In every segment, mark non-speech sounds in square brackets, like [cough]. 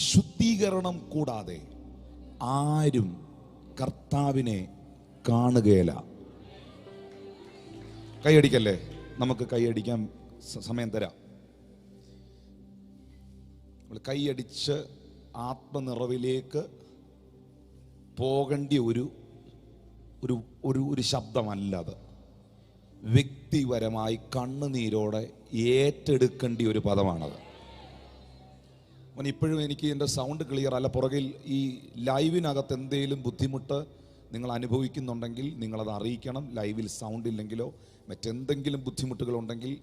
ശുദ്ധീകരണം കൂടാതെ ആരും കർത്താവിനെ കാണുകയില്ല. കൈയടിക്കല്ലേ? നമുക്ക് കൈയടിക്കാൻ സമയം തരാം. കൈയടിച്ച് ആത്മനിറവിലേക്ക് പോകേണ്ട ഒരു ഒരു ഒരു ഒരു ശബ്ദമല്ല അത്. വ്യക്തിപരമായി കണ്ണുനീരോടെ ഏറ്റെടുക്കേണ്ട ഒരു പദമാണത്. അവൻ ഇപ്പോഴും എനിക്ക് എന്റെ സൗണ്ട് ക്ലിയർ അല്ല. പുറകിൽ ഈ ലൈവിനകത്ത് എന്തെങ്കിലും ബുദ്ധിമുട്ട് നിങ്ങൾ അനുഭവിക്കുന്നുണ്ടെങ്കിൽ നിങ്ങളത് അറിയിക്കണം. ലൈവിൽ സൗണ്ട് ഇല്ലെങ്കിലോ മറ്റെന്തെങ്കിലും ബുദ്ധിമുട്ടുകളുണ്ടെങ്കിൽ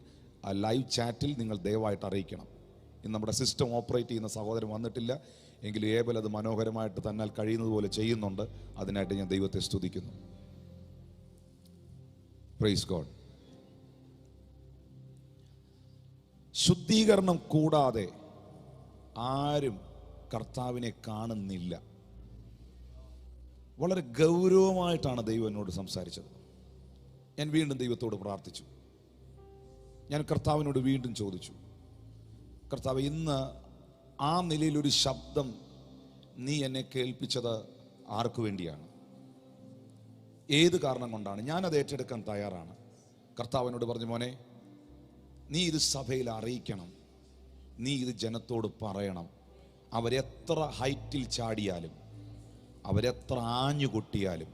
ആ ലൈവ് ചാറ്റിൽ നിങ്ങൾ ദയവായിട്ട് അറിയിക്കണം. ഇന്ന് നമ്മുടെ സിസ്റ്റം ഓപ്പറേറ്റ് ചെയ്യുന്ന സഹോദരൻ വന്നിട്ടില്ല. എങ്കിലും ഏബൽ അത് മനോഹരമായിട്ട് തന്നാൽ കഴിയുന്നത് പോലെ ചെയ്യുന്നുണ്ട്. അതിനായിട്ട് ഞാൻ ദൈവത്തെ സ്തുതിക്കുന്നു. പ്രൈസ് ഗോഡ് ശുദ്ധീകരണം കൂടാതെ ആരും കർത്താവിനെ കാണുന്നില്ല. വളരെ ഗൗരവമായിട്ടാണ് ദൈവം എന്നോട് സംസാരിച്ചത്. ഞാൻ വീണ്ടും ദൈവത്തോട് പ്രാർത്ഥിച്ചു. ഞാൻ കർത്താവിനോട് വീണ്ടും ചോദിച്ചു. കർത്താവ് ഇന്ന് ആ നിലയിലൊരു ശബ്ദം നീ എന്നെ കേൾപ്പിച്ചത് ആർക്കു വേണ്ടിയാണ്? ഏത് കാരണം കൊണ്ടാണ്? ഞാനത് ഏറ്റെടുക്കാൻ തയ്യാറാണ്. കർത്താവിനോട് പറഞ്ഞു മോനെ നീ ഇത് സഭയിൽ അറിയിക്കണം. നീ ഇത് ജനത്തോട് പറയണം. അവരെത്ര ഹൈറ്റിൽ ചാടിയാലും അവരെത്ര ആഞ്ഞു കൊട്ടിയാലും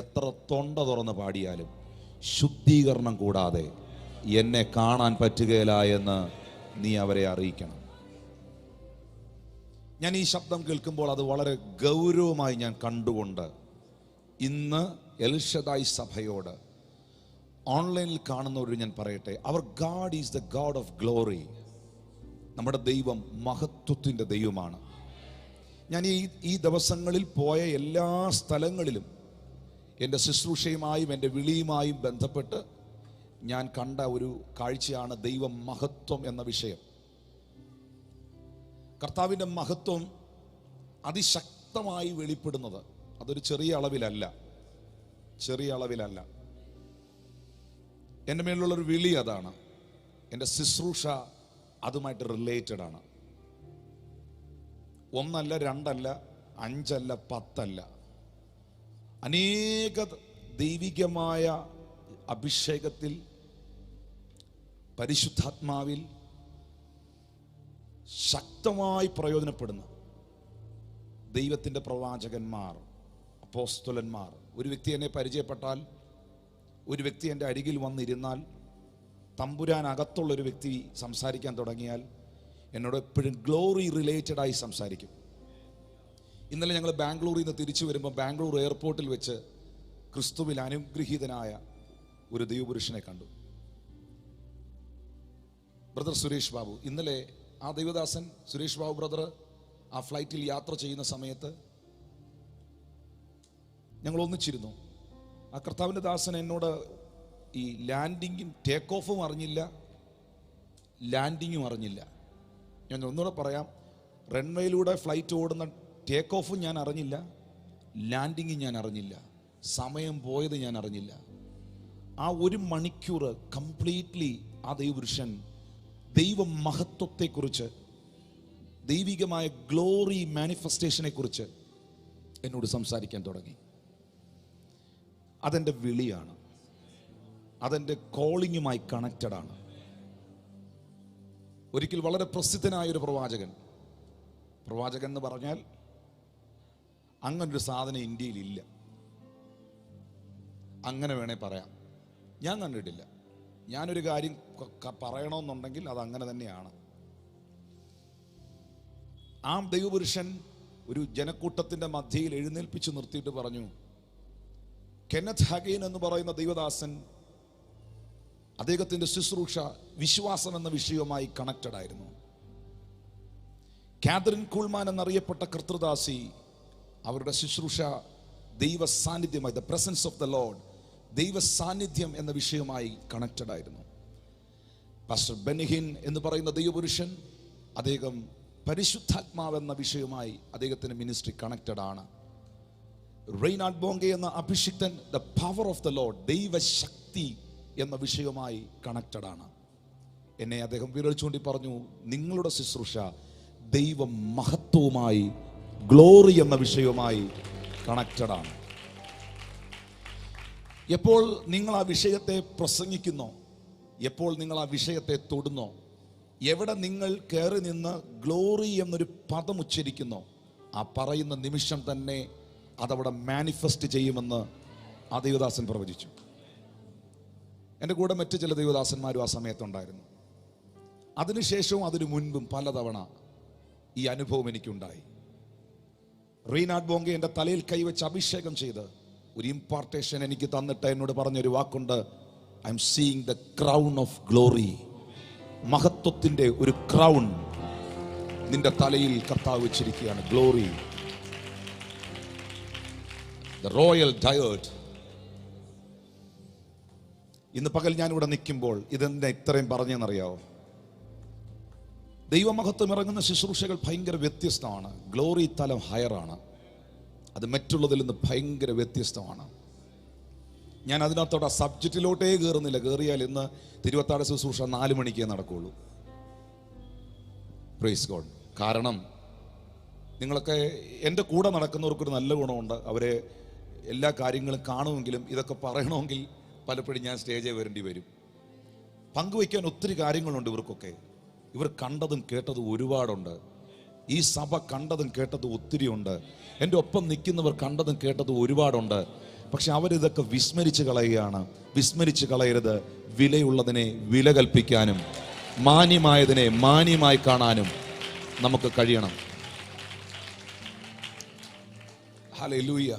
എത്ര തൊണ്ട തുറന്ന് പാടിയാലും ശുദ്ധീകരണം കൂടാതെ എന്നെ കാണാൻ പറ്റുകയില്ല എന്ന് നീ അവരെ അറിയിക്കണം. ഞാൻ ഈ ശബ്ദം കേൾക്കുമ്പോൾ അത് വളരെ ഗൗരവമായി ഞാൻ കണ്ടുകൊണ്ട് ഇന്ന് എൽഷദായി സഭയോട് ഓൺലൈനിൽ കാണുന്നവരോട് ഞാൻ പറയട്ടെ അവർ God is the God of glory നമ്മുടെ ദൈവം മഹത്വത്തിന്റെ ദൈവമാണ്. ഞാൻ ഈ ഈ ദിവസങ്ങളിൽ പോയ എല്ലാ സ്ഥലങ്ങളിലും എന്റെ ശുശ്രൂഷയുമായും എന്റെ വിളിയുമായും ബന്ധപ്പെട്ട് ഞാൻ കണ്ട ഒരു കാഴ്ചയാണ് ദൈവം മഹത്വം എന്ന വിഷയം. കർത്താവിന്റെ മഹത്വം അതിശക്തമായി വെളിപ്പെടുന്നത് അതൊരു ചെറിയ അളവിലല്ല. ചെറിയ അളവിലല്ല. എന്റെ മേലുള്ളൊരു വിളി അതാണ്. എന്റെ ശുശ്രൂഷ അതുമായിട്ട് റിലേറ്റഡ് ആണ്. ഒന്നല്ല രണ്ടല്ല അഞ്ചല്ല പത്തല്ല. അനേക ദൈവികമായ അഭിഷേകത്തിൽ പരിശുദ്ധാത്മാവിൽ ശക്തമായി പ്രയോജനപ്പെടുന്ന ദൈവത്തിന്റെ പ്രവാചകന്മാർ അപ്പോസ്തുലന്മാർ. ഒരു വ്യക്തി എന്നെ പരിചയപ്പെട്ടാൽ ഒരു വ്യക്തി എന്റെ അരികിൽ വന്നിരുന്നാൽ ഒരു വ്യക്തി സംസാരിക്കാൻ തുടങ്ങിയാൽ എന്നോട് എപ്പോഴും ഗ്ലോറി റിലേറ്റഡായി സംസാരിക്കും. ഇന്നലെ ഞങ്ങൾ ബാംഗ്ലൂരിൽ നിന്ന് തിരിച്ചു വരുമ്പോൾ ബാംഗ്ലൂർ എയർപോർട്ടിൽ വെച്ച് ക്രിസ്തുവിൽ അനുഗ്രഹീതനായ ഒരു ദൈവപുരുഷനെ കണ്ടു. ബ്രദർ സുരേഷ് ബാബു ഇന്നലെ ആ ദൈവദാസൻ സുരേഷ് ബാബു ബ്രദർ ആ ഫ്ലൈറ്റിൽ യാത്ര ചെയ്യുന്ന സമയത്ത് ഞങ്ങൾ ഒന്നിച്ചിരുന്നു ആ കർത്താവിന്റെ ദാസൻ എന്നോട് ഈ ലാൻഡിങ്ങും ടേക്ക് ഓഫും അറിഞ്ഞില്ല ലാൻഡിങ്ങും അറിഞ്ഞില്ല. ഞാൻ ഒന്നുകൂടെ പറയാം റൺവേയിലൂടെ ഫ്ലൈറ്റ് ഓടുന്ന ടേക്ക് ഓഫും ഞാൻ അറിഞ്ഞില്ല ലാൻഡിങ്ങും ഞാൻ അറിഞ്ഞില്ല സമയം പോയത് ഞാൻ അറിഞ്ഞില്ല. ആ ഒരു മണിക്കൂർ കംപ്ലീറ്റ്ലി ആ ദൈവപുരുഷൻ ദൈവ മഹത്വത്തെക്കുറിച്ച് ദൈവികമായ ഗ്ലോറി മാനിഫെസ്റ്റേഷനെക്കുറിച്ച് എന്നോട് സംസാരിക്കാൻ തുടങ്ങി. അതെന്റെ വിളിയാണ്. അതെന്റെ കോളിങ്ങുമായി കണക്റ്റഡ് ആണ്. ഒരിക്കൽ വളരെ പ്രസിദ്ധനായ ഒരു പ്രവാചകൻ. പ്രവാചകൻ എന്ന് പറഞ്ഞാൽ അങ്ങനൊരു സാധനം ഇന്ത്യയിൽ ഇല്ല അങ്ങനെ വേണേ പറയാം. ഞാൻ കണ്ടിട്ടില്ല. ഞാനൊരു കാര്യം പറയണമെന്നുണ്ടെങ്കിൽ അത് അങ്ങനെ തന്നെയാണ്. ആ ദൈവപുരുഷൻ ഒരു ജനക്കൂട്ടത്തിന്റെ മധ്യയിൽ എഴുന്നേൽപ്പിച്ച് നിർത്തിയിട്ട് പറഞ്ഞു കെനത്ത് ഹഗീൻ എന്ന് പറയുന്ന ദൈവദാസൻ അദ്ദേഹത്തിന്റെ ശുശ്രൂഷ വിശ്വാസം എന്ന വിഷയവുമായി കണക്റ്റഡ് ആയിരുന്നു. കാതറിൻ കൂൾമാൻ എന്നറിയപ്പെട്ട കർത്തൃദാസി അവരുടെ ശുശ്രൂഷ ദൈവ സാന്നിധ്യമായി the presence of the Lord ദൈവ സാന്നിധ്യം എന്ന വിഷയവുമായി കണക്റ്റഡ് ആയിരുന്നു. പാസ്റ്റർ ബെനിഹിൻ എന്ന് പറയുന്ന ദൈവപുരുഷൻ അദ്ദേഹം പരിശുദ്ധാത്മാവെന്ന വിഷയവുമായി അദ്ദേഹത്തിന്റെ മിനിസ്ട്രി കണക്റ്റഡ് ആണ്. റെയ്നാഡ് ബോങ്കെ എന്ന അഭിഷിക്തൻ the power of the Lord ദൈവശക്തി എന്ന വിഷയവുമായി കണക്റ്റഡ് ആണ്. എന്നെ അദ്ദേഹം വിരൽ ചൂണ്ടി പറഞ്ഞു നിങ്ങളുടെ ശുശ്രൂഷ ദൈവ മഹത്വവുമായി ഗ്ലോറി എന്ന വിഷയവുമായി കണക്റ്റഡ് ആണ്. എപ്പോൾ നിങ്ങൾ ആ വിഷയത്തെ പ്രസംഗിക്കുന്നോ എപ്പോൾ നിങ്ങൾ ആ വിഷയത്തെ തൊടുന്നോ എവിടെ നിങ്ങൾ കയറി നിന്ന് ഗ്ലോറി എന്നൊരു പദം ഉച്ചരിക്കുന്നോ ആ പറയുന്ന നിമിഷം തന്നെ അതവിടെ മാനിഫെസ്റ്റ് ചെയ്യുമെന്ന് ആ ദേവദാസൻ പ്രവചിച്ചു. എന്റെ കൂടെ മറ്റു ചില ദൈവദാസന്മാരും ആ സമയത്തുണ്ടായിരുന്നു. അതിനുശേഷവും അതിനു മുൻപും പലതവണ ഈ അനുഭവം എനിക്കുണ്ടായി. റീനാഡ് ബോങ്കെ എന്റെ തലയിൽ കൈവച്ച് അഭിഷേകം ചെയ്ത് ഒരു ഇമ്പാർട്ടേഷൻ എനിക്ക് തന്നിട്ട് എന്നോട് പറഞ്ഞൊരു വാക്കുണ്ട്. I am seeing the crown of glory മഹത്വത്തിന്റെ ഒരു ക്രൗൺ നിന്റെ തലയിൽ കർത്താവ് വെച്ചിരിക്കുകയാണ്. ഗ്ലോറി ദ റോയൽ ഡയേർഡ് ഇന്ന് പകൽ ഞാൻ ഇവിടെ നിൽക്കുമ്പോൾ ഇതെന്താ ഇത്രയും പറഞ്ഞെന്നറിയാവോ ദൈവമഹത്വം ഇറങ്ങുന്ന ശുശ്രൂഷകൾ ഭയങ്കര വ്യത്യസ്തമാണ്. ഗ്ലോറി തലം ഹയറാണ്. അത് മറ്റുള്ളതിൽ നിന്ന് ഭയങ്കര വ്യത്യസ്തമാണ്. ഞാൻ അതിനകത്തോടെ ആ സബ്ജക്റ്റിലോട്ടേ കയറുന്നില്ല. കയറിയാൽ ഇന്ന് തിരുവത്താട് ശുശ്രൂഷ നാല് മണിക്കേ നടക്കുള്ളൂ. പ്രൈസ് ഗോഡ് കാരണം നിങ്ങളൊക്കെ എന്റെ കൂടെ നടക്കുന്നവർക്കൊരു നല്ല ഗുണമുണ്ട്. അവരെ എല്ലാ കാര്യങ്ങളും കാണുമെങ്കിലും ഇതൊക്കെ പറയണമെങ്കിൽ പലപ്പോഴും ഞാൻ സ്റ്റേജിൽ വരേണ്ടി വരും. പങ്കുവയ്ക്കാൻ ഒത്തിരി കാര്യങ്ങളുണ്ട് ഇവർക്കൊക്കെ. ഇവർ കണ്ടതും കേട്ടതും ഒരുപാടുണ്ട്. ഈ സഭ കണ്ടതും കേട്ടതും ഒത്തിരി ഉണ്ട്. എന്റെ ഒപ്പം നിൽക്കുന്നവർ കണ്ടതും കേട്ടതും ഒരുപാടുണ്ട്. പക്ഷെ അവരിതൊക്കെ വിസ്മരിച്ച് കളയുകയാണ്. വിസ്മരിച്ച് കളയരുത്. വിലയുള്ളതിനെ വില കൽപ്പിക്കാനും മാന്യമായതിനെ മാന്യമായി കാണാനും നമുക്ക് കഴിയണം. ഹലൂയ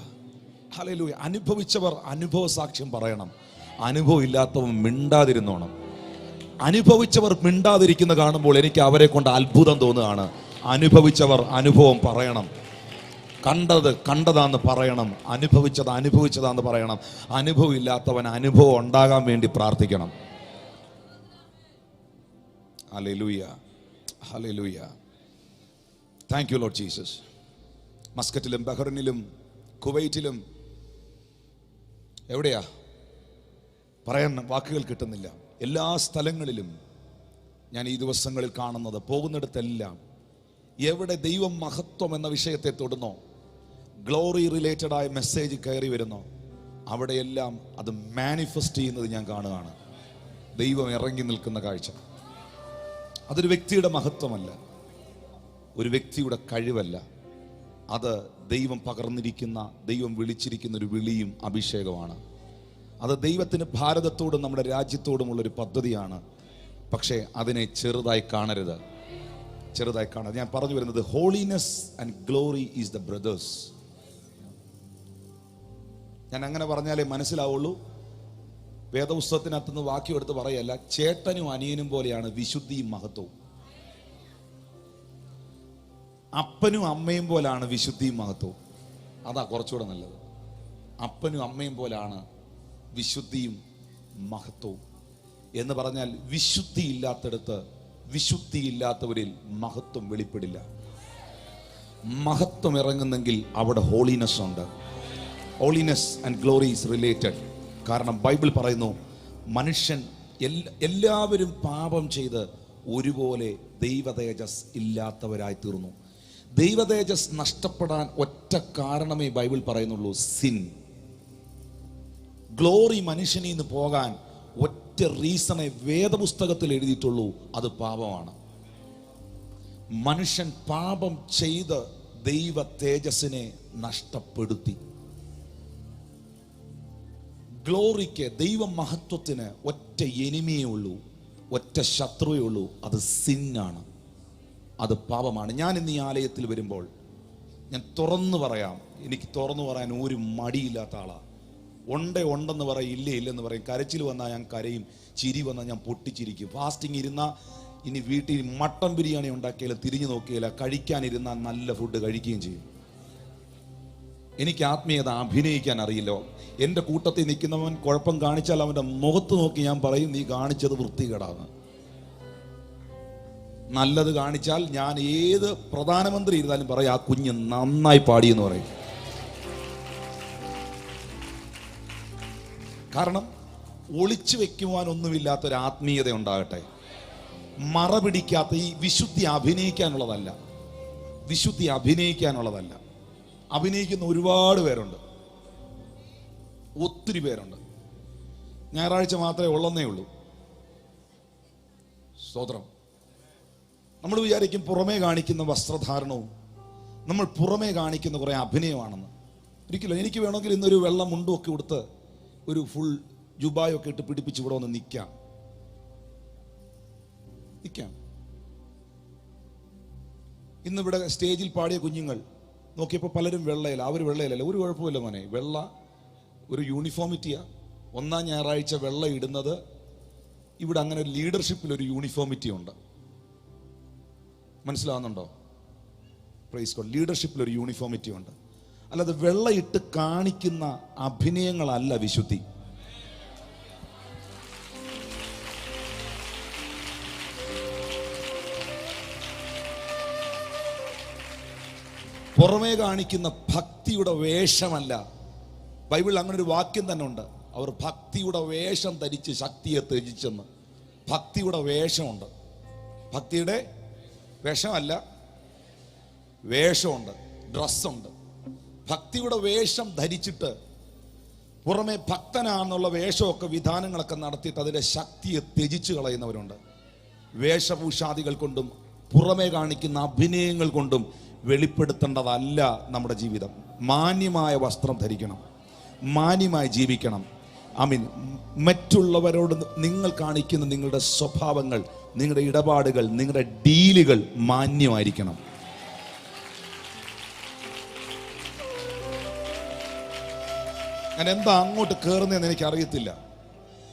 ഹലൂയ അനുഭവിച്ചവർ അനുഭവ സാക്ഷ്യം പറയണം. അനുഭവം ഇല്ലാത്തവൻ മിണ്ടാതിരുന്നോണം. അനുഭവിച്ചവർ മിണ്ടാതിരിക്കുന്ന കാണുമ്പോൾ എനിക്ക് അവരെ കൊണ്ട് അത്ഭുതം തോന്നുകയാണ്. അനുഭവിച്ചവർ അനുഭവം പറയണം. കണ്ടത് കണ്ടതാന്ന് പറയണം. അനുഭവിച്ചത് അനുഭവിച്ചതാന്ന് പറയണം. അനുഭവം ഇല്ലാത്തവൻ അനുഭവം ഉണ്ടാകാൻ വേണ്ടി പ്രാർത്ഥിക്കണം. Hallelujah hallelujah thank you Lord Jesus മസ്കറ്റിലും ബഹ്റിനിലും കുവൈറ്റിലും എവിടെയാ? പറയാൻ വാക്കുകൾ കിട്ടുന്നില്ല. എല്ലാ സ്ഥലങ്ങളിലും ഞാൻ ഈ ദിവസങ്ങളിൽ കാണുന്നത് പോകുന്നിടത്തെല്ലാം എവിടെ ദൈവം മഹത്വം എന്ന വിഷയത്തെ തൊടുന്നോ ഗ്ലോറി ആയ മെസ്സേജ് കയറി വരുന്നോ അവിടെയെല്ലാം അത് മാനിഫെസ്റ്റ് ചെയ്യുന്നത് ഞാൻ കാണുകയാണ്. ദൈവം ഇറങ്ങി നിൽക്കുന്ന കാഴ്ച. അതൊരു വ്യക്തിയുടെ മഹത്വമല്ല. ഒരു വ്യക്തിയുടെ കഴിവല്ല. അത് ദൈവം പകർന്നിരിക്കുന്ന ദൈവം വിളിച്ചിരിക്കുന്ന ഒരു വിളിയും അഭിഷേകമാണ് അത് ദൈവത്തിന് ഭാരതത്തോടും നമ്മുടെ രാജ്യത്തോടുമുള്ള ഒരു പദ്ധതിയാണ്. പക്ഷേ അതിനെ ചെറുതായി കാണരുത്. ചെറുതായി കാണരുത്. ഞാൻ പറഞ്ഞു വരുന്നത് holiness and glory is the brothers ഞാൻ അങ്ങനെ പറഞ്ഞാലേ മനസ്സിലാവുള്ളൂ. വേദപുസ്തകത്തിനകത്തുനിന്ന് വാക്യം എടുത്ത് പറയല്ല ചേട്ടനും അനിയനും പോലെയാണ് വിശുദ്ധിയും മഹത്വവും. അപ്പനും അമ്മയും പോലാണ് വിശുദ്ധിയും മഹത്വവും. അതാ കുറച്ചുകൂടെ നല്ലത്. അപ്പനും അമ്മയും പോലാണ് വിശുദ്ധിയും മഹത്വവും. എന്ന് പറഞ്ഞാൽ വിശുദ്ധി ഇല്ലാത്തടത്ത് വിശുദ്ധി ഇല്ലാത്തവരിൽ മഹത്വം വെളിപ്പെടില്ല. മഹത്വം ഇറങ്ങുന്നെങ്കിൽ അവിടെ ഹോളിനെസ് ഉണ്ട്. Holiness and glory is related കാരണം ബൈബിൾ പറയുന്നു മനുഷ്യൻ എല്ലാവരും പാപം ചെയ്ത് ഒരുപോലെ ദൈവതേജസ് ഇല്ലാത്തവരായി തീർന്നു. ദൈവതേജസ് നഷ്ടപ്പെടാൻ ഒറ്റ കാരണമേ ബൈബിൾ പറയുന്നുള്ളൂ സിൻ ഗ്ലോറി മനുഷ്യനിൽ നിന്ന് പോകാൻ ഒറ്റ റീസണെ വേദപുസ്തകത്തിൽ എഴുതിയിട്ടുള്ളൂ അത് പാപമാണ്. മനുഷ്യൻ പാപം ചെയ്ത് ദൈവ തേജസ്സിനെ നഷ്ടപ്പെടുത്തി. ഗ്ലോറിക്ക് ദൈവ മഹത്വത്തിന് ഒറ്റ എനിമിയേ ഉള്ളൂ ഒറ്റ ശത്രുവേ ഉള്ളൂ അത് സിന്നാണ്. അത് പാപമാണ്. ഞാൻ ഇന്ന് ഈ ആലയത്തിൽ വരുമ്പോൾ ഞാൻ തുറന്നു പറയാം എനിക്ക് തുറന്നു പറയാൻ ഒരു മടിയില്ലാത്ത ആളാ. ഉണ്ടേ ഉണ്ടെന്ന് പറയും ഇല്ലേ ഇല്ലെന്ന് പറയും. കരച്ചിൽ വന്നാൽ ഞാൻ കരയും ചിരി വന്നാൽ ഞാൻ പൊട്ടിച്ചിരിക്കും. ഫാസ്റ്റിംഗ് ഇരുന്നാൽ ഇനി വീട്ടിൽ മട്ടൻ ബിരിയാണി ഉണ്ടാക്കിയാലും തിരിഞ്ഞു നോക്കിയില്ല കഴിക്കാനിരുന്നാൽ നല്ല ഫുഡ് കഴിക്കുകയും ചെയ്യും. എനിക്ക് ആത്മീയത അഭിനയിക്കാൻ അറിയില്ല. എന്റെ കൂട്ടത്തിൽ നിൽക്കുന്നവൻ കുഴപ്പം കാണിച്ചാൽ അവന്റെ മുഖത്ത് നോക്കി ഞാൻ പറയും നീ കാണിച്ചത് വൃത്തികേടാണ്. നല്ലത് കാണിച്ചാൽ ഞാൻ ഏത് പ്രധാനമന്ത്രി ഇരുന്നാലും പറയും ആ കുഞ്ഞ് നന്നായി പാടിയെന്ന് പറയും. കാരണം ഒളിച്ചു വെക്കുവാനൊന്നുമില്ലാത്ത ഒരു ആത്മീയത ഉണ്ടാകട്ടെ. മറ പിടിക്കാത്ത ഈ വിശുദ്ധി അഭിനയിക്കാനുള്ളതല്ല. വിശുദ്ധി അഭിനയിക്കാനുള്ളതല്ല. അഭിനയിക്കുന്ന ഒരുപാട് പേരുണ്ട്. ഒത്തിരി പേരുണ്ട്. ഞായറാഴ്ച മാത്രമേ ഉള്ളെന്നേ ഉള്ളൂ. സ്തോത്രം. നമ്മൾ വിചാരിക്കും പുറമേ കാണിക്കുന്ന വസ്ത്രധാരണവും നമ്മൾ പുറമേ കാണിക്കുന്ന കുറേ അഭിനയമാണെന്ന്. ഒരിക്കലും എനിക്ക് വേണമെങ്കിൽ ഇന്നൊരു വെള്ളം മുണ്ടുമൊക്കെ കൊടുത്ത് ഒരു ഫുൾ ജുബായൊക്കെ ഇട്ട് പിടിപ്പിച്ച് ഇവിടെ ഒന്ന് നിൽക്കാം നിൽക്കാം ഇന്നിവിടെ സ്റ്റേജിൽ പാടിയ കുഞ്ഞുങ്ങൾ നോക്കിയപ്പോൾ പലരും വെള്ളയില്ല അവർ വെള്ളയിലല്ല ഒരു കുഴപ്പമില്ല മോനെ. വെള്ള ഒരു യൂണിഫോമിറ്റിയാ ഒന്നാം ഞായറാഴ്ച വെള്ള ഇടുന്നത് ഇവിടെ അങ്ങനെ ഒരു ലീഡർഷിപ്പിൽ ഒരു യൂണിഫോമിറ്റി ഉണ്ട്. മനസ്സിലാവുന്നുണ്ടോ? പ്രൈസ് ലീഡർഷിപ്പിൽ ഒരു യൂണിഫോമിറ്റി ഉണ്ട്. അല്ലാതെ വെള്ളയിട്ട് കാണിക്കുന്ന അഭിനയങ്ങളല്ല വിശുദ്ധി. പുറമേ കാണിക്കുന്ന ഭക്തിയുടെ വേഷമല്ല. ബൈബിളിൽ അങ്ങനെ ഒരു വാക്യം തന്നെ ഉണ്ട്. അവർ ഭക്തിയുടെ വേഷം ധരിച്ച് ശക്തിയെ ത്യജിച്ചെന്ന്. ഭക്തിയുടെ വേഷമുണ്ട്. ഭക്തിയുടെ വേഷമല്ല വേഷമുണ്ട് ഡ്രസ്സുണ്ട്. ഭക്തിയുടെ വേഷം ധരിച്ചിട്ട് പുറമെ ഭക്തനാണെന്നുള്ള വേഷമൊക്കെ വിധാനങ്ങളൊക്കെ നടത്തിയിട്ട് അതിന്റെ ശക്തിയെ ത്യജിച്ചു കളയുന്നവരുണ്ട്. വേഷഭൂഷാദികൾ കൊണ്ടും പുറമെ കാണിക്കുന്ന അഭിനയങ്ങൾ കൊണ്ടും വെളിപ്പെടുത്തേണ്ടതല്ല നമ്മുടെ ജീവിതം. മാന്യമായ വസ്ത്രം ധരിക്കണം. മാന്യമായി ജീവിക്കണം. ഐ മീൻ മറ്റുള്ളവരോട് നിങ്ങൾ കാണിക്കുന്ന നിങ്ങളുടെ സ്വഭാവങ്ങൾ നിങ്ങളുടെ ഇടപാടുകൾ നിങ്ങളുടെ ഡീലുകൾ മാന്യമായിരിക്കണം. ഞാൻ എന്താ അങ്ങോട്ട് കയറുന്നതെന്ന് എനിക്ക് അറിയത്തില്ല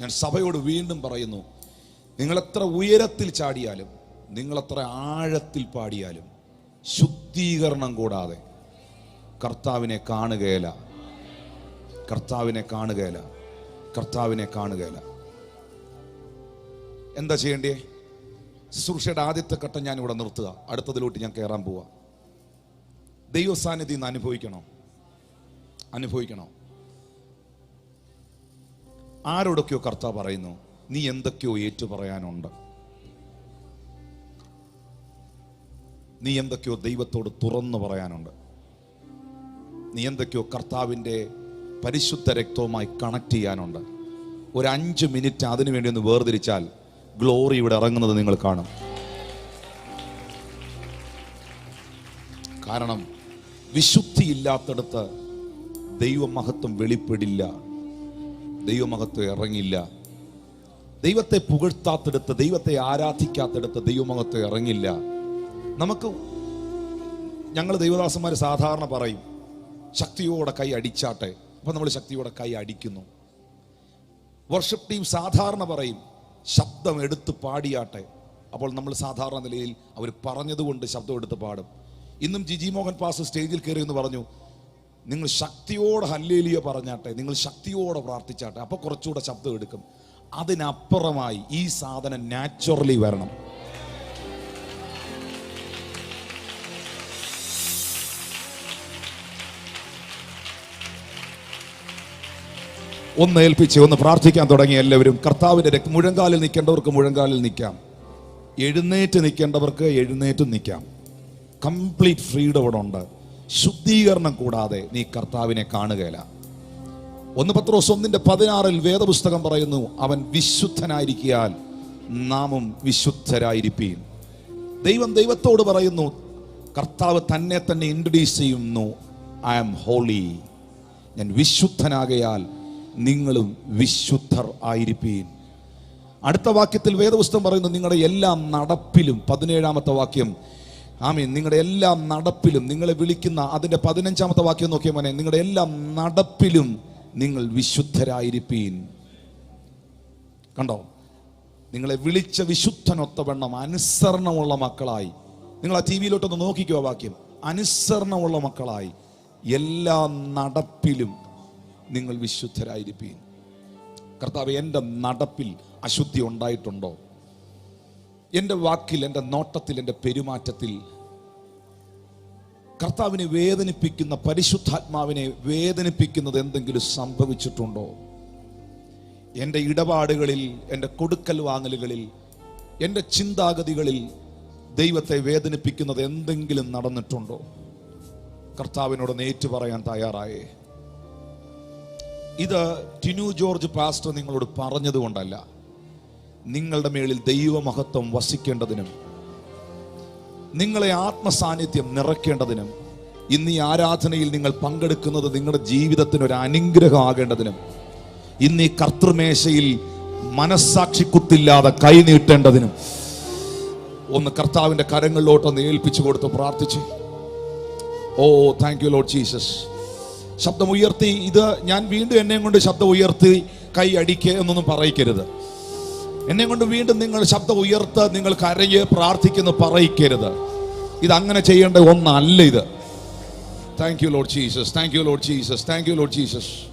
ഞാൻ സഭയോട് വീണ്ടും പറയുന്നു നിങ്ങളെത്ര ഉയരത്തിൽ ചാടിയാലും നിങ്ങളെത്ര ആഴത്തിൽ പാടിയാലും ശുദ്ധീകരണം കൂടാതെ കർത്താവിനെ കാണുകയില്ല. കർത്താവിനെ കാണുകയില്ല. കർത്താവിനെ കാണുകയില്ല. എന്താ ചെയ്യേണ്ടേ? ശുശ്രൂഷയുടെ ആദ്യത്തെ ഘട്ടം ഞാൻ ഇവിടെ നിർത്തുക. അടുത്തതിലോട്ട് ഞാൻ കയറാൻ പോവാ. ദൈവസാന്നിധ്യം അനുഭവിക്കണോ? അനുഭവിക്കണോ? ആരോടൊക്കെയോ കർത്താവ് പറയുന്നു നീ എന്തൊക്കെയോ ഏറ്റു പറയാനുണ്ട് നീ എന്തൊക്കെയോ ദൈവത്തോട് തുറന്നു പറയാനുണ്ട്. നീ എന്തൊക്കെയോ കർത്താവിന്റെ പരിശുദ്ധ രക്തവുമായി കണക്ട് ചെയ്യാനുണ്ട്. ഒരു അഞ്ച് മിനിറ്റ് അതിനു വേണ്ടി ഒന്ന് വേർതിരിച്ചാൽ ഗ്ലോറി ഇവിടെ ഇറങ്ങുന്നത് നിങ്ങൾ കാണും. കാരണം വിശുദ്ധിയില്ലാത്തടത്ത് ദൈവമഹത്വം വെളിപ്പെടില്ല. ദൈവമഹത്വം ഇറങ്ങില്ല. ദൈവത്തെ പുകഴ്ത്താത്തെടുത്ത് ദൈവത്തെ ആരാധിക്കാത്തെടുത്ത് ദൈവമഹത്വം ഇറങ്ങില്ല. നമുക്ക് ഞങ്ങൾ ദൈവദാസന്മാർ സാധാരണ പറയും ശക്തിയോടെ കൈ അടിച്ചാട്ടെ. അപ്പം നമ്മൾ ശക്തിയോടെ കൈ അടിക്കുന്നു. വർഷപ്പ് ടീം സാധാരണ പറയും ശബ്ദം എടുത്ത് പാടിയാട്ടെ. അപ്പോൾ നമ്മൾ സാധാരണ നിലയിൽ അവർ പറഞ്ഞതുകൊണ്ട് ശബ്ദം എടുത്ത് പാടും. ഇന്നും ജിജി മോഹൻ പാസ് സ്റ്റേജിൽ കയറി എന്ന് പറഞ്ഞു നിങ്ങൾ ശക്തിയോടെ ഹല്ലേലിയ പറഞ്ഞാട്ടെ നിങ്ങൾ ശക്തിയോടെ പ്രാർത്ഥിച്ചാട്ടെ അപ്പോൾ കുറച്ചുകൂടെ ശബ്ദം എടുക്കും. അതിനപ്പുറമായി ഈ സാധനം നാച്ചുറലി വരണം. ഒന്ന് ഏൽപ്പിച്ച് ഒന്ന് പ്രാർത്ഥിക്കാൻ തുടങ്ങി എല്ലാവരും. കർത്താവിന്റെ രക്തം മുഴങ്കാലിൽ നിൽക്കേണ്ടവർക്ക് മുഴങ്കാലിൽ നിൽക്കാം. എഴുന്നേറ്റ് നിൽക്കേണ്ടവർക്ക് എഴുന്നേറ്റ് നിൽക്കാം. കംപ്ലീറ്റ് ഫ്രീഡം ഇവിടെ ഉണ്ട്. ശുദ്ധീകരണം കൂടാതെ നീ കർത്താവിനെ കാണുകയില്ല. ഒന്ന് പത്രോസ് ഒന്നിന്റെ പതിനാറിൽ വേദപുസ്തകം പറയുന്നു അവൻ വിശുദ്ധനായിരിക്കാൻ നാമും വിശുദ്ധരായിരിപ്പീൻ. ദൈവം ദൈവത്തോട് പറയുന്നു കർത്താവ് തന്നെ തന്നെ ഇൻട്രൊഡ്യൂസ് ചെയ്യുന്നു ഐ ആം ഹോളി ഞാൻ വിശുദ്ധനാകയാൽ നിങ്ങളും വിശുദ്ധർ ആയിരിപ്പീൻ. അടുത്ത വാക്യത്തിൽ വേദപുസ്തകം പറയുന്നു നിങ്ങളുടെ എല്ലാ നടപ്പിലും പതിനേഴാമത്തെ വാക്യം ആമീൻ. നിങ്ങളുടെ എല്ലാ നടപ്പിലും നിങ്ങളെ വിളിക്കുന്ന അതിന്റെ പതിനഞ്ചാമത്തെ വാക്യം നോക്കിയ മോനെ. നിങ്ങളുടെ എല്ലാ നടപ്പിലും നിങ്ങൾ വിശുദ്ധരായിരിപ്പീൻ. കണ്ടോ? നിങ്ങളെ വിളിച്ച വിശുദ്ധനൊത്തവണ്ണം അനുസരണമുള്ള മക്കളായി. നിങ്ങൾ ആ ടി വിയിലോട്ടൊന്ന് നോക്കിക്കോ വാക്യം. അനുസരണമുള്ള മക്കളായി. എല്ലാ നടപ്പിലും നിങ്ങൾ വിശുദ്ധരായിരിപ്പീൻ. കർത്താവ് എന്റെ നടപ്പിൽ അശുദ്ധി ഉണ്ടായിട്ടുണ്ടോ? എന്റെ വാക്കിൽ എന്റെ നോട്ടത്തിൽ എന്റെ പെരുമാറ്റത്തിൽ കർത്താവിനെ വേദനിപ്പിക്കുന്ന പരിശുദ്ധാത്മാവിനെ വേദനിപ്പിക്കുന്നത് എന്തെങ്കിലും സംഭവിച്ചിട്ടുണ്ടോ? എന്റെ ഇടപാടുകളിൽ എന്റെ കൊടുക്കൽ വാങ്ങലുകളിൽ എന്റെ ചിന്താഗതികളിൽ ദൈവത്തെ വേദനിപ്പിക്കുന്നത് എന്തെങ്കിലും നടന്നിട്ടുണ്ടോ? കർത്താവിനോട് നേറ്റു പറയാൻ തയ്യാറായേ. ഇത് ടിനു ജോർജ് പാസ്റ്റർ നിങ്ങളോട് പറഞ്ഞതുകൊണ്ടല്ല. നിങ്ങളുടെ മേളിൽ ദൈവമഹത്വം വസിക്കേണ്ടതിനും നിങ്ങളെ ആത്മസാന്നിധ്യം നിറയ്ക്കേണ്ടതിനും ഇന്ന് ഈ ആരാധനയിൽ നിങ്ങൾ പങ്കെടുക്കുന്നത് നിങ്ങളുടെ ജീവിതത്തിന് ഒരു അനുഗ്രഹമാകേണ്ടതിനും ഇന്ന് ഈ കർത്തൃമേശയിൽ മനസ്സാക്ഷി കുത്തില്ലാതെ കൈനീട്ടേണ്ടതിനും ഒന്ന് കർത്താവിന്റെ കരങ്ങളിലോട്ടൊന്ന് ഏൽപ്പിച്ചു കൊടുത്ത് പ്രാർത്ഥിച്ചു. Oh thank you Lord Jesus ശബ്ദം ഉയർത്തി ഇത് ഞാൻ വീണ്ടും എന്നെയും കൊണ്ട് ശബ്ദം ഉയർത്തി കൈ അടിക്കുക എന്നൊന്നും പറയിക്കരുത്. എന്നെ കൊണ്ട് വീണ്ടും നിങ്ങൾ ശബ്ദം ഉയർത്ത് നിങ്ങൾ കരയെ പ്രാർത്ഥിക്കുന്നു പറയിക്കരുത്. ഇത് അങ്ങനെ ചെയ്യേണ്ട ഒന്നല്ല ഇത്. Thank you Lord Jesus thank you Lord Jesus thank you Lord Jesus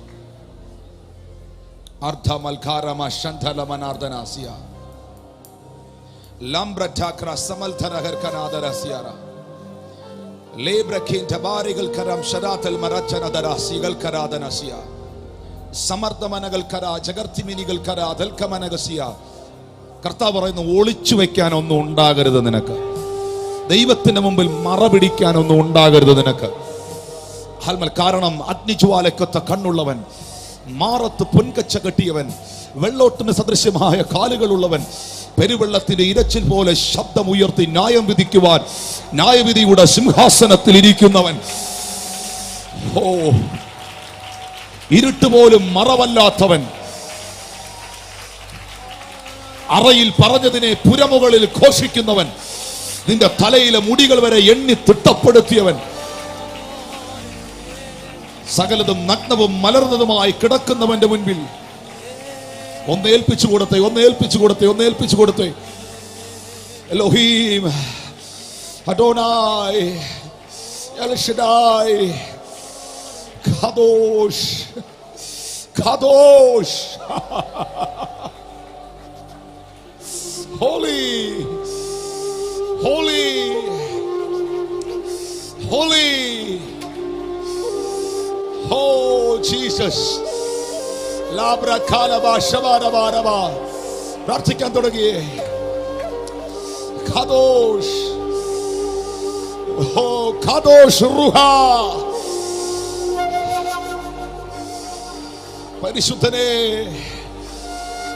ലേബ്രഖീൻ ടബാരികൾ കരം സമർദ്ദമനകൾ കര ജഗർത്തിമിനികൾ കര അതൽക്കമനകസിയ കർത്താവ് പറയുന്നു ഒളിച്ചു വെക്കാൻ ഒന്നും ഉണ്ടാകരുത് നിനക്ക്. ദൈവത്തിന്റെ മുമ്പിൽ മറ പിടിക്കാനൊന്നും ഉണ്ടാകരുത് നിനക്ക്. ഹൽമൽ കാരണം അഗ്നിജ്വാലക്കൊത്ത കണ്ണുള്ളവൻ മാറത്ത് പൊൻകച്ച കെട്ടിയവൻ വെള്ളോട്ടിന് സദൃശ്യമായ കാലുകളുള്ളവൻ പെരുവെള്ളത്തിന്റെ ഇരച്ചിൽ പോലെ ശബ്ദം ഉയർത്തി ന്യായം വിധിക്കുവാൻ ന്യായവിധിയുടെ സിംഹാസനത്തിൽ ഇരിക്കുന്നവൻ. ഓ ഇരുട്ട് പോലും മറവല്ലാത്തവൻ. അറയിൽ പറഞ്ഞതിനെ പുരമുകളിൽ ഘോഷിക്കുന്നവൻ നിന്റെ തലയിലെ മുടികൾ വരെ എണ്ണി തിട്ടപ്പെടുത്തിയവൻ. സകലതും നഗ്നവും മലർന്നതുമായി കിടക്കുന്നവന്റെ മുൻപിൽ ഒന്ന് ഏൽപ്പിച്ചു കൊടുത്തേ ഒന്ന് ഏൽപ്പിച്ചു കൊടുത്തേ ഒന്ന് ഏൽപ്പിച്ചു കൊടുത്തേ. എലോഹീം അഡോനായ് [laughs] holy holy holy oh jesus ലാബ്ര കാലബ ശബാരബാരബ പ്രാർത്ഥിക്കാൻ തുടങ്ങിയേ ഖദോഷ് ഓ ഖദോഷ് റുഹ പരിശുദ്ധനെ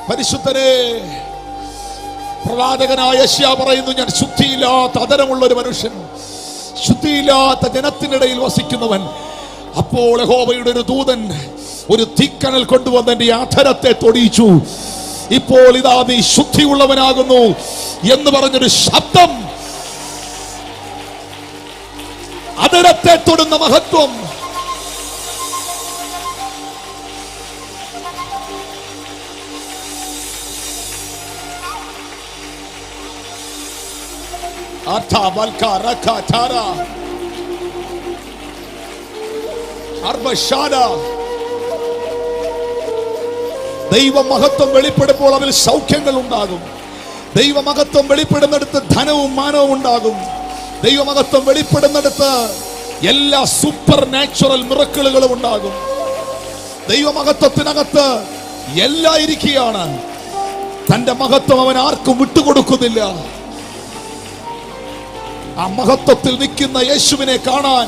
പരിശുദ്ധനെ പ്രവാചകനായ യശ്യ പറയുന്നു ഞാൻ ശുദ്ധിയില്ലാത്ത അതരമുള്ള ഒരു മനുഷ്യൻ ശുദ്ധിയില്ലാത്ത ജനത്തിനിടയിൽ വസിക്കുന്നവൻ. അപ്പോൾ യഹോവയുടെ ഒരു ദൂതൻ ഒരു തീക്കനൽ കൊണ്ടുവന്ന് എന്റെ അധരത്തെ തൊടിയിച്ചു. ഇപ്പോൾ ഇതാ നീ ശുദ്ധിയുള്ളവനാകുന്നു എന്ന് പറഞ്ഞൊരു ശബ്ദം. അതരത്തെ തൊടുന്ന മഹത്വം. ദൈവമഹത്വം വെളിപ്പെടുമ്പോൾ അതിൽ സൗഖ്യങ്ങൾ ഉണ്ടാകും. ദൈവമഹത്വം വെളിപ്പെടുന്നിടത്ത് ധനവും മാനവും ഉണ്ടാകും. ദൈവമഹത്വം വെളിപ്പെടുന്നിടത്ത് എല്ലാ സൂപ്പർ നാച്ചുറൽ മിറക്കിളുകളും ഉണ്ടാകും. ദൈവമഹത്വത്തിനകത്ത് എല്ലാം ഇരിക്കുകയാണ്. തന്റെ മഹത്വം അവൻ ആർക്കും വിട്ടുകൊടുക്കുന്നില്ല. ആ മഹത്വത്തിൽ നിൽക്കുന്ന യേശുവിനെ കാണാൻ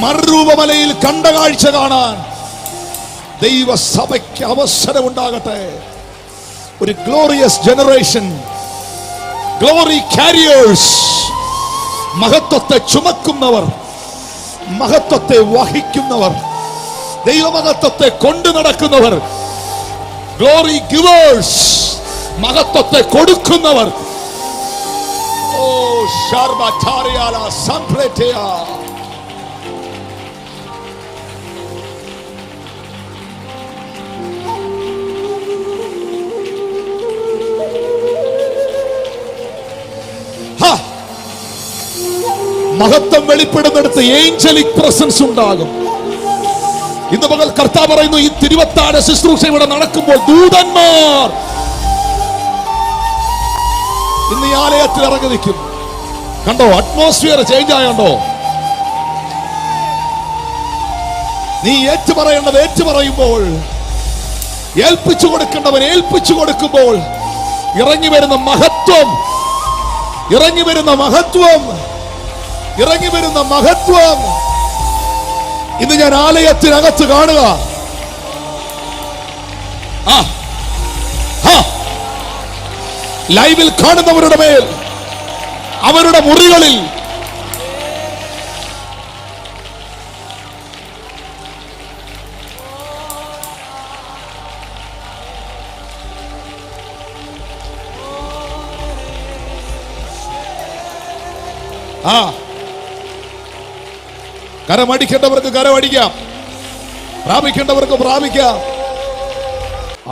മറുരൂപമലയിൽ കണ്ട കാഴ്ച കാണാൻ ദൈവസഭയ്ക്ക് അവസരം ഉണ്ടാകട്ടെ ഒരു ഗ്ലോറിയസ് ജനറേഷൻ ഗ്ലോറി കാരിയേഴ്സ് മഹത്വത്തെ ചുമക്കുന്നവർ മഹത്വത്തെ വഹിക്കുന്നവർ ദൈവമഹത്വത്തെ കൊണ്ടു നടക്കുന്നവർ ഗ്ലോറി ഗിവേഴ്സ് മഹത്വത്തെ കൊടുക്കുന്നവർ മഹത്വം വെളിപ്പെടുന്നിടത്ത് ഏഞ്ചലിക് പ്രസൻസ് ഉണ്ടാകും. ഇന്ന് പകൽ കർത്താവ് പറയുന്നു ഈ തിരുവത്താട് ശുശ്രൂഷ ഇവിടെ നടക്കുമ്പോൾ ദൂതന്മാർ ഇന്ന് ഈ ആലയത്തിൽ ഇറങ്ങി നിൽക്കും കണ്ടോ അറ്റ്മോസ്ഫിയർ ചേഞ്ച് ആയോണ്ടോ? നീ ഏറ്റു പറയേണ്ടത് ഏറ്റു പറയുമ്പോൾ ഏൽപ്പിച്ചു കൊടുക്കേണ്ടവൻ ഏൽപ്പിച്ചു കൊടുക്കുമ്പോൾ ഇറങ്ങി വരുന്ന മഹത്വം ഇറങ്ങി വരുന്ന മഹത്വം ഇറങ്ങി വരുന്ന മഹത്വം. ഇന്ന് ഞാൻ ആലയത്തിനകത്ത് കാണുക. ആ. ലൈവിൽ കാണുന്നവരുടെ മേൽ അവരുടെ മുറികളിൽ. കരമടിക്കേണ്ടവർക്ക് കരമടിക്കാം. പ്രാപിക്കേണ്ടവർക്ക് പ്രാപിക്കാം.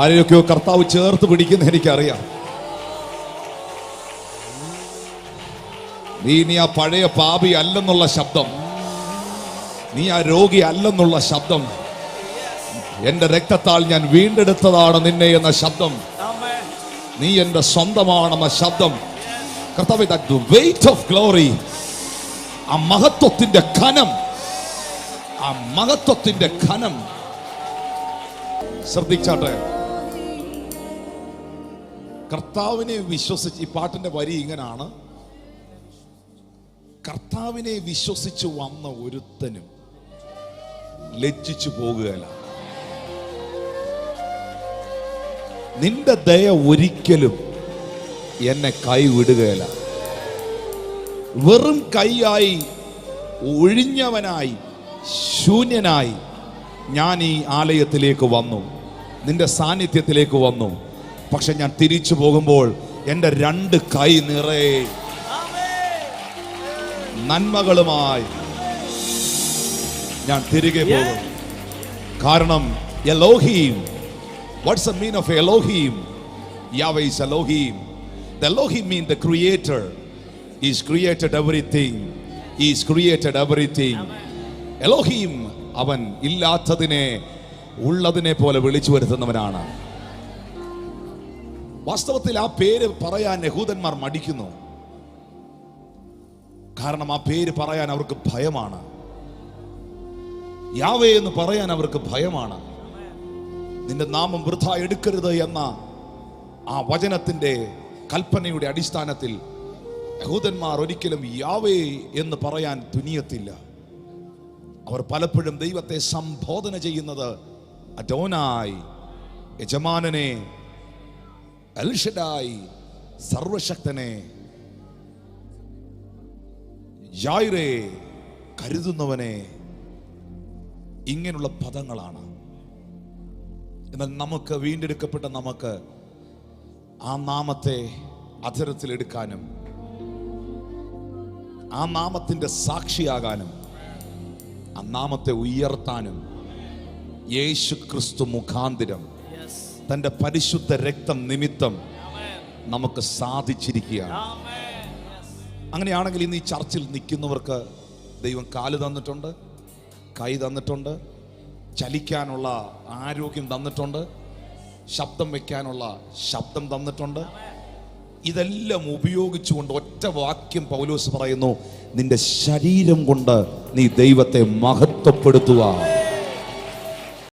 ആരെയൊക്കെയോ കർത്താവ് ചേർത്ത് പിടിക്കുന്ന എനിക്കറിയാം. നീ നീ ആ പഴയ പാപി അല്ലെന്നുള്ള ശബ്ദം. നീ ആ രോഗി അല്ലെന്നുള്ള ശബ്ദം. എന്റെ രക്തത്താൽ ഞാൻ വീണ്ടെടുത്തതാണ് നിന്നെ എന്ന ശബ്ദം. നീ എന്റെ സ്വന്തമാണെന്ന ശബ്ദം. വെയിറ്റ് ഓഫ് ഗ്ലോറി ആ മഹത്വത്തിന്റെ ഖനം ആ മഹത്വത്തിന്റെ ഖനം ശ്രദ്ധിച്ചാട്ടെ. കർത്താവിനെ വിശ്വസിച്ച് ഈ പാട്ടിന്റെ വരി ഇങ്ങനാണ്. കർത്താവിനെ വിശ്വസിച്ച് വന്ന ഒരുത്തനും ലജ്ജിച്ചു പോകുകയല്ല. നിന്റെ ദയ ഒരിക്കലും എന്നെ കൈവിടുകയില്ല. വെറും കൈയായി ഒഴിഞ്ഞവനായി ശൂന്യനായി ഞാൻ ഈ ആലയത്തിലേക്ക് വന്നു. നിന്റെ സാന്നിധ്യത്തിലേക്ക് വന്നു. പക്ഷെ ഞാൻ തിരിച്ചു പോകുമ്പോൾ എന്റെ രണ്ട് കൈ നിറയെ നന്മകളുമായി ഞാൻ തിരികെ പോകും കാരണം Elohim. What's a mean of Elohim? Yahweh's Elohim. The Elohim mean the creator is created everything is created everything Elohim അവൻ ഇല്ലാത്തതിനെ ഉള്ളതിനെ പോലെ വിളിച്ചു വരുത്തുന്നവനാണ്. വാസ്തവത്തിൽ ആ പേര് പറയാൻ യഹൂദന്മാർ മടിക്കുന്നു. കാരണം ആ പേര് പറയാൻ അവർക്ക് ഭയമാണ്. യാവേ എന്ന് പറയാൻ അവർക്ക് ഭയമാണ്. നിന്റെ നാമം വൃഥ എടുക്കരുത് എന്ന ആ വചനത്തിന്റെ കൽപ്പനയുടെ അടിസ്ഥാനത്തിൽ യഹൂദന്മാർ ഒരിക്കലും യാവേ എന്ന് പറയാൻ തുനിയത്തില്ല. അവർ പലപ്പോഴും ദൈവത്തെ സംബോധന ചെയ്യുന്നത് അഡോനായി യജമാനനെ അൽഷഡായി സർവശക്തനെ ജായിറെ കരുതുന്നവനെ ഇങ്ങനെയുള്ള പദങ്ങളാണ്. എന്നാൽ നമുക്ക് വീണ്ടെടുക്കപ്പെട്ട നമുക്ക് ആ നാമത്തെ അധരത്തിലെടുക്കാനും ആ നാമത്തിന്റെ സാക്ഷിയാകാനും ആ നാമത്തെ ഉയർത്താനും യേശു ക്രിസ്തു മുഖാന്തിരം തന്റെ പരിശുദ്ധ രക്തം നിമിത്തം നമുക്ക് സാധിച്ചിരിക്കുകയാണ്. അങ്ങനെയാണെങ്കിൽ ഇന്ന് ഈ ചർച്ചിൽ നിൽക്കുന്നവർക്ക് ദൈവം കാൽ തന്നിട്ടുണ്ട് കൈ തന്നിട്ടുണ്ട് ചലിക്കാനുള്ള ആരോഗ്യം തന്നിട്ടുണ്ട് ശബ്ദം വെക്കാനുള്ള ശബ്ദം തന്നിട്ടുണ്ട്. ഇതെല്ലാം ഉപയോഗിച്ചുകൊണ്ട് ഒറ്റ വാക്യം പൗലോസ് പറയുന്നു നിന്റെ ശരീരം കൊണ്ട് നീ ദൈവത്തെ മഹത്വപ്പെടുത്തുക